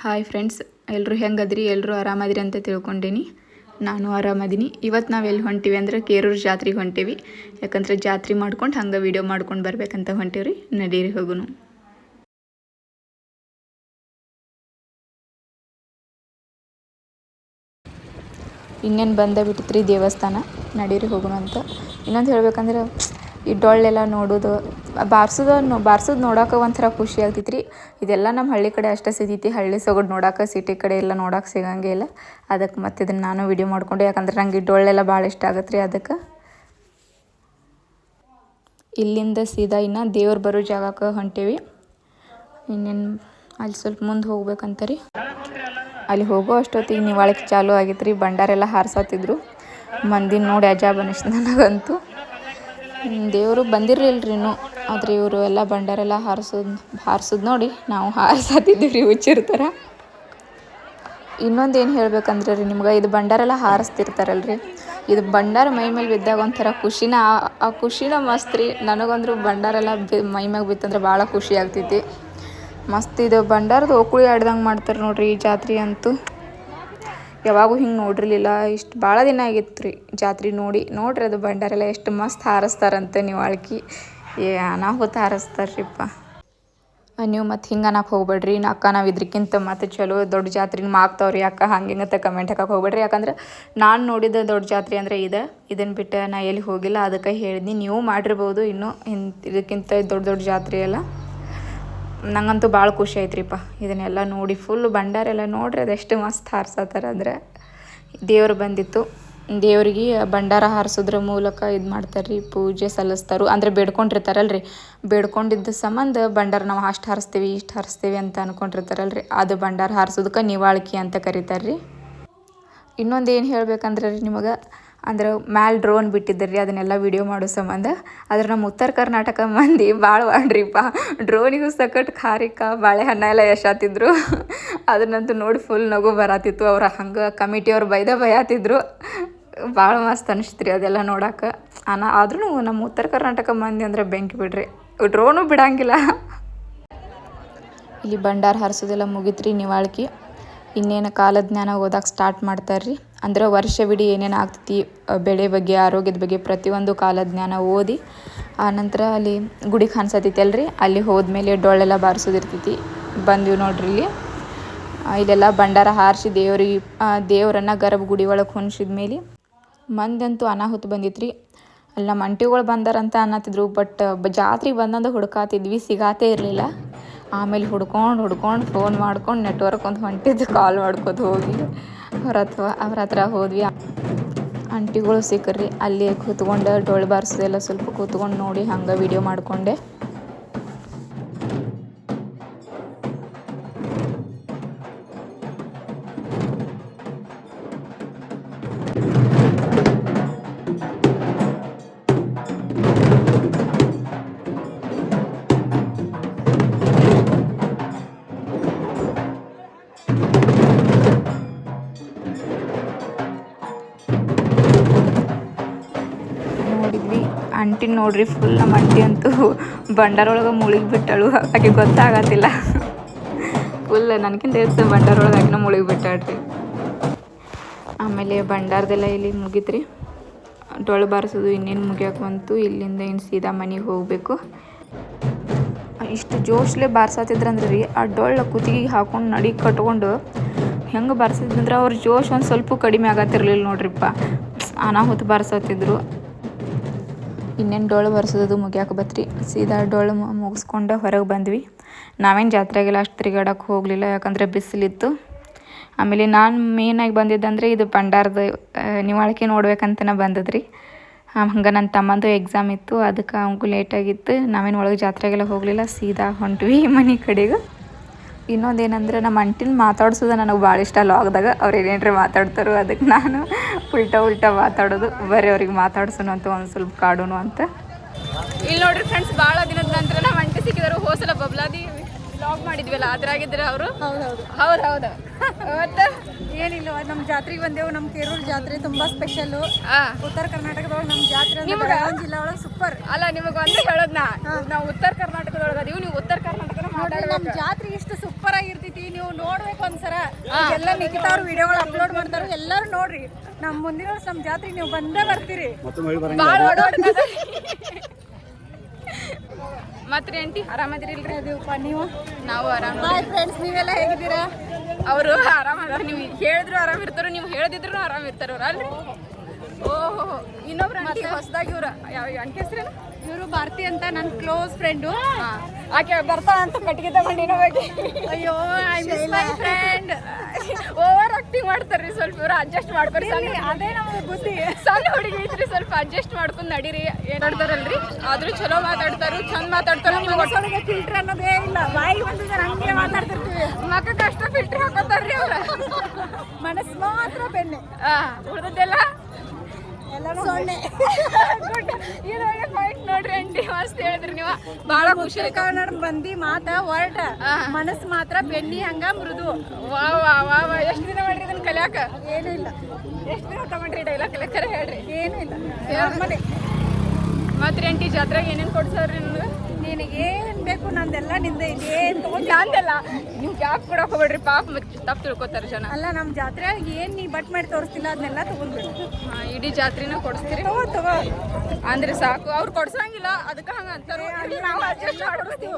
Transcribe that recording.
Hi friends ಎಲ್ಲರೂ ಹೆಂಗದ್ರಿ? ಎಲ್ಲರೂ ಆರಾಮದಿರಿ ಅಂತ ತಿಳ್ಕೊಂಡೀನಿ. ನಾನು ಆರಾಮದೀನಿ. ಇವತ್ತು ನಾವು ಎಲ್ಲಿ ಹೊಂಟಿವಿ ಅಂದ್ರೆ ಕೇರೂರು ಜಾತ್ರೆಗೆ ಹೊಂಟೀವಿ. ಯಾಕಂದ್ರೆ ಜಾತ್ರೆ ಮಾಡ್ಕೊಂಡು ಹಂಗೆ ವೀಡಿಯೋ ಮಾಡ್ಕೊಂಡು ಬರ್ಬೇಕಂತ ಹೊಂಟೀವ್ರಿ. ನಡೀರಿ ಹೋಗುನು. ಇನ್ನೇನು ಬಂದೇ ಬಿಟ್ಟಿತ್ರಿ ದೇವಸ್ಥಾನ? ನಡೀರಿ ಹೋಗೋಣ ಅಂತ. ಇನ್ನೊಂದು ಹೇಳ್ಬೇಕಂದ್ರೆ ಈ ಡೊಳ್ಳೆಲ್ಲ ನೋಡೋದು. ಬಾರ್ಸೋದು ಬಾರ್ಸೋದು ನೋಡೋಕೆ ಒಂಥರ ಖುಷಿ ಆಗ್ತೈತೆ ರೀ ಇದೆಲ್ಲ ನಮ್ಮ ಹಳ್ಳಿ ಕಡೆ ಅಷ್ಟೇ ಸಿಗ್ತೈತಿ. ಹಳ್ಳಿ ಸೊಗಡು ನೋಡೋಕೆ, ಸಿಟಿ ಕಡೆ ಎಲ್ಲ ನೋಡೋಕೆ ಸಿಗಂಗೇ ಇಲ್ಲ. ಅದಕ್ಕೆ ಮತ್ತೆ ಇದನ್ನು ನಾನು ವಿಡಿಯೋ ಮಾಡ್ಕೊಂಡು, ಯಾಕಂದ್ರೆ ನಂಗೆ ಈ ಡೊಳ್ಳೆಲ್ಲ ಭಾಳ ಇಷ್ಟ ಆಗತ್ತೆ ರೀ ಅದಕ್ಕೆ. ಇಲ್ಲಿಂದ ಸೀದಾ ಇನ್ನು ದೇವ್ರು ಬರೋ ಜಾಗಕ್ಕೆ ಹೊಂಟೇವಿ. ಇನ್ನೇನು ಅಲ್ಲಿ ಸ್ವಲ್ಪ ಮುಂದೆ ಹೋಗ್ಬೇಕಂತ ರೀ ಅಲ್ಲಿ ಹೋಗೋ ಅಷ್ಟೊತ್ತಿಗೆ ನಿವಾಳಕ್ಕೆ ಚಾಲು ಆಗಿತ್ತು ರೀ ಭಂಡಾರೆಲ್ಲ ಹಾರಿಸತ್ತಿದ್ರು ಮಂದಿನ ನೋಡಿ ಅಜಾಬ್ ಅನಿಸ್ತು ನನಗಂತೂ. ದೇವರು ಬಂದಿರಲಿಲ್ಲ ಇನ್ನೂ. ಆದರೆ ಇವರು ಎಲ್ಲ ಭಂಡಾರೆಲ್ಲ ಹಾರಿಸೋದು ಹಾರಿಸೋದು ನೋಡಿ ನಾವು ಹಾರಿಸತ್ತಿದ್ದೀವಿ ರೀ ಹುಚ್ಚಿರ್ತಾರೆ ಇನ್ನೊಂದು ಏನು ಹೇಳ್ಬೇಕಂದ್ರೆ ರೀ ನಿಮ್ಗೆ, ಇದು ಬಂಡಾರೆಲ್ಲ ಹಾರಿಸ್ತಿರ್ತಾರಲ್ಲ ರೀ ಇದು ಭಂಡಾರ ಮೈ ಮೇಲೆ ಬಿದ್ದಾಗ ಒಂಥರ ಖುಷಿನ ಆ- ಆ ಖುಷಿನ ಮಸ್ತ್ ರೀ. ನನಗಂದ್ರೂ ಭಂಡಾರೆಲ್ಲ ಬಿ ಮೈ ಮ್ಯಾಗ ಬಿತ್ತಂದ್ರೆ ಭಾಳ ಖುಷಿ ಆಗ್ತೈತಿ. ಮಸ್ತ್ ಇದು ಭಂಡಾರದ ಓಕುಳಿ ಆಡ್ದಂಗೆ ಮಾಡ್ತಾರೆ ನೋಡ್ರಿ ಈ ಜಾತ್ರೆ ಅಂತೂ. ಯಾವಾಗೂ ಹಿಂಗೆ ನೋಡಿರಲಿಲ್ಲ. ಇಷ್ಟು ಭಾಳ ದಿನ ಆಗಿತ್ತು ರೀ ಜಾತ್ರೆ ನೋಡಿ. ನೋಡ್ರಿ ಅದು ಭಂಡಾರೆಲ್ಲ ಎಷ್ಟು ಮಸ್ತ್ ಹಾರಿಸ್ತಾರಂತೆ ನೀವು ಅಳ್ಕಿ. ಏ, ಅನಾಹುತ ಹಾರಿಸ್ತಾರ್ರಿಪ್ಪ. ನೀವು ಮತ್ತು ಹಿಂಗೆ ಅನ್ನಕ್ಕೆ ಹೋಗ್ಬೇಡ್ರಿ. ನಾ ಅಕ್ಕ ನಾವು ಇದ್ರಕ್ಕಿಂತ ಮತ್ತೆ ಚಲೋ ದೊಡ್ಡ ಜಾತ್ರೆನ ಮಾಡ್ತಾವ್ರಿ ಅಕ್ಕ ಹಂಗೆ ಹಿಂಗಂತ ಕಮೆಂಟ್ ಹಾಕಕ್ಕೆ ಹೋಗ್ಬೇಡ್ರಿ. ಯಾಕಂದ್ರೆ ನಾನು ನೋಡಿದ ದೊಡ್ಡ ಜಾತ್ರೆ ಅಂದರೆ ಇದೆ. ಇದನ್ನು ಬಿಟ್ಟು ನಾ ಎಲ್ಲಿ ಹೋಗಿಲ್ಲ. ಅದಕ್ಕೆ ಹೇಳಿದ್ನಿ. ನೀವು ಮಾಡಿರ್ಬೋದು. ಇನ್ನೂ ಇನ್ ಇದಕ್ಕಿಂತ ದೊಡ್ಡ ದೊಡ್ಡ ಜಾತ್ರೆ ಎಲ್ಲ. ನಂಗಂತೂ ಭಾಳ ಖುಷಿ ಆಯ್ತ್ರಿಪ್ಪ ಇದನ್ನೆಲ್ಲ ನೋಡಿ ಫುಲ್ ಭಂಡಾರೆಲ್ಲ ನೋಡ್ರಿ, ಅದೆಷ್ಟು ಮಸ್ತ್ ಹಾರಿಸತ್ತಾರ ಅಂದರೆ. ದೇವ್ರು ಬಂದಿತ್ತು. ದೇವ್ರಿಗೆ ಭಂಡಾರ ಹಾರಿಸೋದ್ರ ಮೂಲಕ ಇದು ಮಾಡ್ತಾರೆ ರೀ ಪೂಜೆ ಸಲ್ಲಿಸ್ತಾರು. ಅಂದರೆ ಬೇಡ್ಕೊಂಡಿರ್ತಾರಲ್ರಿ. ಬೇಡ್ಕೊಂಡಿದ್ದ ಸಂಬಂಧ ಭಂಡಾರ ನಾವು ಅಷ್ಟು ಹಾರಿಸ್ತೀವಿ, ಇಷ್ಟು ಹಾರಿಸ್ತೀವಿ ಅಂತ ಅನ್ಕೊಂಡಿರ್ತಾರಲ್ರಿ. ಅದು ಭಂಡಾರ ಹಾರಿಸೋದಕ್ಕೆ ನಿವಾಳ್ಕಿ ಅಂತ ಕರೀತಾರೆ ರೀ ಇನ್ನೊಂದು ಏನು ಹೇಳ್ಬೇಕಂದ್ರೆ ರೀ ನಿಮಗೆ? ಅಂದ್ರೆ ಮ್ಯಾಲೆ ಡ್ರೋನ್ ಬಿಟ್ಟಿದ್ದರಿ ಅದನ್ನೆಲ್ಲ ವಿಡಿಯೋ ಮಾಡೋ ಸಂಬಂಧ. ಆದ್ರೆ ನಮ್ಮ ಉತ್ತರ ಕರ್ನಾಟಕ ಮಂದಿ ಭಾಳ ಮಾಡ್ರಿಪ್ಪ. ಡ್ರೋನಿಗೂ ಸಕಟ್ ಖಾರಿಕ ಬಾಳೆಹಣ್ಣ ಎಲ್ಲ ಎಷ್ಟಾತಿದ್ರು. ಅದನ್ನಂತೂ ನೋಡಿ ಫುಲ್ ನಗು ಬರತ್ತಿತ್ತು ಅವ್ರ ಹಂಗೆ ಕಮಿಟಿಯವ್ರು ಬೈದ ಬಯಾತಿದ್ರು. ಭಾಳ ಮಸ್ತ್ ಅನಿಸ್ತು ರೀ ಅದೆಲ್ಲ ನೋಡಕ್ಕೆ ಅನ ಆದ್ರೂ ನಮ್ಮ ಉತ್ತರ ಕರ್ನಾಟಕ ಮಂದಿ ಅಂದ್ರೆ ಬೆಂಕಿ ಬಿಡ್ರಿ. ಡ್ರೋನು ಬಿಡಂಗಿಲ್ಲ. ಇಲ್ಲಿ ಭಂಡಾರ ಹಾರಿಸೋದೆಲ್ಲ ಮುಗಿತ್ರಿ, ನಿವಾಳ್ಕಿ. ಇನ್ನೇನು ಕಾಲಜ್ಞಾನ ಓದಕ್ಕೆ ಸ್ಟಾರ್ಟ್ ಮಾಡ್ತಾರೆ ರೀ ಅಂದ್ರೆ ವರ್ಷವಿಡೀ ಏನೇನು ಆಗ್ತೈತಿ ಬೆಳೆ ಬಗ್ಗೆ, ಆರೋಗ್ಯದ ಬಗ್ಗೆ ಪ್ರತಿಯೊಂದು ಕಾಲಜ್ಞಾನ ಓದಿ ಆನಂತರ ಅಲ್ಲಿ ಗುಡಿ ಕಾಣಿಸತೈತಿ ಅಲ್ರಿ ಅಲ್ಲಿ ಹೋದ್ಮೇಲೆ ಡೊಳ್ಳೆಲ್ಲ ಬಾರಿಸೋದಿರ್ತೈತಿ. ಬಂದ್ವಿ ನೋಡ್ರಿ ಇಲ್ಲಿ. ಇಲ್ಲೆಲ್ಲ ಭಂಡಾರ ಹಾರಿಸಿ ದೇವ್ರಿಗೆ ದೇವರನ್ನ ಗರ್ಭಗುಡಿ ಒಳಗೆ ಹೊನ್ಸಿದ ಮೇಲೆ ಮಂದಂತೂ ಅನಾಹುತ ಬಂದಿತ್ತು ರೀ ಅಲ್ಲಿ ನಮ್ಮ ಅಂಟಿಗಳು ಬಂದಾರಂತ ಅನ್ನತ್ತಿದ್ರು, ಬಟ್ ಜಾತ್ರೆಗೆ ಬಂದಂದು ಹುಡುಕಾತಿದ್ವಿ, ಸಿಗಾತೇ ಇರಲಿಲ್ಲ. ಆಮೇಲೆ ಹುಡ್ಕೊಂಡು ಹುಡ್ಕೊಂಡು ಫೋನ್ ಮಾಡ್ಕೊಂಡು ನೆಟ್ವರ್ಕ್ ಒಂದು ಹೊಂಟಿದ್ದು ಕಾಲ್ ಮಾಡ್ಕೊತ ಹೋಗಿ. ಅವ್ರ ಹತ್ರ ಅವ್ರ ಹತ್ರ ಹೋದ್ವಿ. ಆಂಟಿಗಳು ಸಿಕ್ಕರ್ರಿ ಅಲ್ಲಿ ಕೂತ್ಕೊಂಡು ಡೊಳ್ಳು ಬಾರಿಸೋದೆಲ್ಲ ಸ್ವಲ್ಪ ಕೂತ್ಕೊಂಡು ನೋಡಿ ಹಂಗೆ ವಿಡಿಯೋ ಮಾಡಿಕೊಂಡೆ. ಅಂಟಿನ ನೋಡ್ರಿ ಫುಲ್ ನಮ್ಮ ಅಂಟಿ ಅಂತೂ ಭಂಡಾರೊಳಗೆ ಮುಳುಗಿ ಬಿಟ್ಟಳು. ಆಕೆ ಗೊತ್ತಾಗತ್ತಿಲ್ಲ. ಫುಲ್ ನನಗಿಂತ ಹೆಚ್ಚು ಬಂಡಾರೊಳಗೆ ಆಕಿನ ಮುಳುಗಿ ಬಿಟ್ಟಾಡ್ರಿ ಆಮೇಲೆ ಭಂಡಾರದೆಲ್ಲ ಇಲ್ಲಿ ಮುಗಿತ್ರಿ. ಡೊಳ್ಳು ಬಾರಿಸೋದು ಇನ್ನೇನು ಮುಗಿಯೋಕೆ ಬಂತು ಇಲ್ಲಿಂದ ಇನ್ನು ಸೀದಾ ಮನೆಗೆ ಹೋಗಬೇಕು. ಇಷ್ಟು ಜೋಶ್ಲೆ ಬಾರ್ಸತ್ತಿದ್ರಂದ್ರೆ ರೀ ಆ ಡೊಳ್ಳು ಕುತ್ತಿಗೆ ಹಾಕೊಂಡು ನಡಿ ಕಟ್ಕೊಂಡು ಹೆಂಗೆ ಬಾರಿಸಿದ್ರೆ ಅವ್ರ ಜೋಶ್ ಒಂದು ಸ್ವಲ್ಪ ಕಡಿಮೆ ಆಗತ್ತಿರಲಿಲ್ಲ ನೋಡ್ರಿಪ್ಪ. ಅನಾಹುತ ಬಾರ್ಸತ್ತಿದ್ರು ಇನ್ನೇನು ಡೊಳ್ಳು ಬರ್ಸೋದು ಮುಗಿಯಾಕೆ ಬತ್ರಿ. ಸೀದಾ ಡೊಳ್ಳು ಮುಗಿಸ್ಕೊಂಡು ಹೊರಗೆ ಬಂದ್ವಿ. ನಾವೇನು ಜಾತ್ರೆಗೆಲ್ಲ ಅಷ್ಟು ತಿರುಗಾಡೋಕೆ ಹೋಗಲಿಲ್ಲ, ಯಾಕಂದರೆ ಬಿಸಿಲಿತ್ತು. ಆಮೇಲೆ ನಾನು ಮೇನಾಗಿ ಬಂದಿದ್ದಂದರೆ ಇದು ಭಂಡಾರದ ನಿವಾಳಿಕೆ ನೋಡ್ಬೇಕಂತನೇ ಬಂದದ್ರಿ. ಹಂಗೆ ನನ್ನ ತಮ್ಮಂದು ಎಕ್ಸಾಮ್ ಇತ್ತು, ಅದಕ್ಕೆ ಅವನಿಗೂ ಲೇಟಾಗಿತ್ತು. ನಾವೇನು ಒಳಗೆ ಜಾತ್ರೆಗೆಲ್ಲ ಹೋಗಲಿಲ್ಲ, ಸೀದಾ ಹೊಂಟ್ವಿ ಮನೆ ಕಡೆಗೆ. ಇನ್ನೊಂದು ಏನಂದ್ರೆ ನಮ್ಮ ಅಂಟಿನ ಮಾತಾಡ್ಸೋದು ನನಗೆ ಭಾಳ ಇಷ್ಟ. ಲಾಗ್ದಾಗ ಅವ್ರು ಏನೇನ್ರಿ ಮಾತಾಡ್ತಾರೋ ಅದಕ್ಕೆ ನಾನು ಉಲ್ಟಾ ಉಲ್ಟಾ ಮಾತಾಡೋದು ಬರೀ ಅವ್ರಿಗೆ ಮಾತಾಡ್ಸೋಣ ಅಂತ ಒಂದು ಸ್ವಲ್ಪ ಕಾಡೋನು ಅಂತ. ಇಲ್ಲಿ ನೋಡ್ರಿ ಫ್ರೆಂಡ್ಸ್ ಭಾಳ ದಿನದ ನಂತರ ನಮ್ಮ ಅಂಟಿ ಸಿಕ್ಕಿದ್ರು ಹೋಸಲ ಬಬ್ಲಾದಿ ಬ್ಲಾಗ್ ಮಾಡಿದ್ವಲ್ಲ ಅದ್ರಾಗಿದ್ರೆ ಅವರು? ಹೌದು ಹೌದು ಹೌದು. ಮತ್ತೆ ಏನಿಲ್ಲ ನಮ್ಮ ಜಾತ್ರೆಗೆ ಬಂದೆವು ನಮ್ಮ ಕೇರೂರು ಜಾತ್ರೆ ತುಂಬಾ ಸ್ಪೆಷಲ್ ಆ, ಉತ್ತರ ಕರ್ನಾಟಕದೊಳಗೆ ನಮ್ಮ ಜಾತ್ರೆ ನಿಮ್ಗ? ಜಿಲ್ಲಾ ಒಳಗೆ ಸೂಪರ್ ಅಲ್ಲ ನಿಮಗೆ ಒಂದು ಹೇಳೋದ್ನ. ನಾವು ಉತ್ತರ ಕರ್ನಾಟಕದೊಳಗೆ ಅದೀವಿ ನೀವು ಉತ್ತರ ಕರ್ನಾಟಕನ ನೋಡ್ರಿ ನಮ್ಮ ಜಾತ್ರೆ ಇಷ್ಟು ಸೂಪರ್ ಆಗಿರ್ತೈತಿ. ನೀವು ನೋಡ್ಬೇಕು ಒಂದ್ಸರ ಎಲ್ಲ ಅವ್ರ ವಿಡಿಯೋಗಳು ಅಪ್ಲೋಡ್ ಮಾಡ್ತಾರ. ಎಲ್ಲಾರು ನೋಡ್ರಿ. ನಮ್ಮ ಮುಂದಿನ ವರ್ಷ ನಮ್ಮ ಜಾತ್ರೆ ನೀವು ಬಂದೇ ಬರ್ತೀರಿ. ಮತ್ರಿ ಆಂಟಿ? ಆರಾಮದಿರಿಲ್ರಿ ಅದೀವಪ್ಪ ನೀವು? ನಾವು ಆರಾಮ ಹಾಯ್ ಫ್ರೆಂಡ್ಸ್ ನೀವೆಲ್ಲ ಹೇಗಿದ್ದೀರಾ? ಅವರು ಆರಾಮದಾರ ನೀವು ಹೇಳಿದ್ರು ಆರಾಮ ಇರ್ತಾರ ನೀವು ಹೇಳದಿದ್ರು ಆರಾಮ ಇರ್ತಾರ ಅವ್ರು ಅಲ್ರಿ? ಓಹೋ. ಇನ್ನೊಬ್ರು ಹೊಸದಾಗಿ ಇವ್ರ ಯಾವ ಆಂಟಿ ಹೆಸ್ರೇನು? ಇವರು ಭಾರತಿ ಅಂತ ನನ್ನ ಕ್ಲೋಸ್ ಫ್ರೆಂಡು ಆಕೆ ಬರ್ತಾ ಅಂತ ಕಟ್ಟಿಗೆ ತಗೊಂಡು ಬಗ್ಗೆ ಅಯ್ಯೋ I miss my friend over acting ಮಾಡ್ತಾರ್ರಿ ಸ್ವಲ್ಪ ಇವರು ಅಡ್ಜಸ್ಟ್ ಸಣ್ಣ ಅದೇ ನಮಗೆ ಬುದ್ಧಿ. ಸಣ್ಣ ಹುಡುಗಿ ಐತ್ರಿ ಸ್ವಲ್ಪ ಅಡ್ಜಸ್ಟ್ ಮಾಡ್ಕೊಂಡು ನಡೀರಿ ಏನಾಡ್ತಾರಲ್ರಿ? ಆದ್ರೂ ಚಲೋ ಮಾತಾಡ್ತಾರು ಚಂದ ಮಾತಾಡ್ತಾರ ಮನಸ್ಸೊಳಗೆ ಫಿಲ್ಟರ್ ಅನ್ನೋದೇ ಇಲ್ಲ. ಬಾಯಿ ಬಂದಿದ್ದಾರೆ ಹಂಗೆ ಮಾತಾಡ್ತಿರ್ತೀವಿ. ಮಕ್ಕ ಕಷ್ಟ ಫಿಲ್ಟರ್ ಹಾಕೋತಾರ್ರಿ ಅವ್ರ. ಮನಸ್ಸು ಮಾತ್ರ ಬೆನ್ನೆ ಉಳ್ದದ್ದೆಲ್ಲ ಸೊನ್ನೆ. ಇದ್ರೊಳಗೆ ಪಾಯಿಂಟ್ ನೋಡ್ರಿ ಅಂಟಿ ಮಸ್ತ್ ಹೇಳಿದ್ರಿ ನೀವು. ಬಹಳ ಖುಷಿ ಕಾರಣ ಕನ್ನಡ ಮಂದಿ ಮಾತ ಹೊರಟ. ಮನಸ್ಸು ಮಾತ್ರ ಬೆನ್ನಿ ಹಂಗ ಮೃದು. ವಾ ವಾ ವಾ ವಾ. ಎಷ್ಟು ದಿನ ಮಾಡ್ರಿ ಇದನ್ನ ಕಲಿಯಾಕ? ಏನೂ ಇಲ್ಲ. ಎಷ್ಟು ದಿನ ತಗೊಂಡ್ರಿ ಡೈಲಾಗ್ ಕಲಿಯಾಕರ ಹೇಳ್ರಿ. ಏನೂ ಇಲ್ಲ. ಮತ್ತೆ ಅಂಟಿ ಜಾತ್ರೆಗೆ ಏನೇನು ಕೊಡ್ಸವ್ರಿ ನಿಮ್ಗೆ? ನಿನಗೆ ಏನ್ ಬೇಕು ನಂದೆಲ್ಲ ನಿಂದೆ ಏನ್ ತಗೊಂಡ್ ನಂದಲ್ಲ. ನೀವು ಕ್ಯಾಪ್ ಕೊಡಕ್ ಹೋಗ್ಬೇಡ್ರಿ ಪಾಪ ತಪ್ಪು ತಿಳ್ಕೊತಾರೆ ಜನ. ಅಲ್ಲ ನಮ್ಮ ಜಾತ್ರೆ ಏನು ನೀ ಬಟ್ ಮಾಡಿ ತೋರಿಸ್ತಿಲ್ಲ ಅದನ್ನೆಲ್ಲ ತಗೊಂಡ್ಬಿಡು. ಹಾ, ಇಡೀ ಜಾತ್ರೆನ ಕೊಡಿಸ್ತೀರಿ? ತಗೋ ತಗೋ. ಅಂದ್ರೆ ಸಾಕು. ಅವ್ರು ಕೊಡ್ಸಂಗಿಲ್ಲ ಅದಕ್ಕೆ ಹಂಗ ಅಂತಾರೆ. ನಾವು ಅಡ್ಜಸ್ಟ್ ಮಾಡ್ಕೊಡ್ತೀವಿ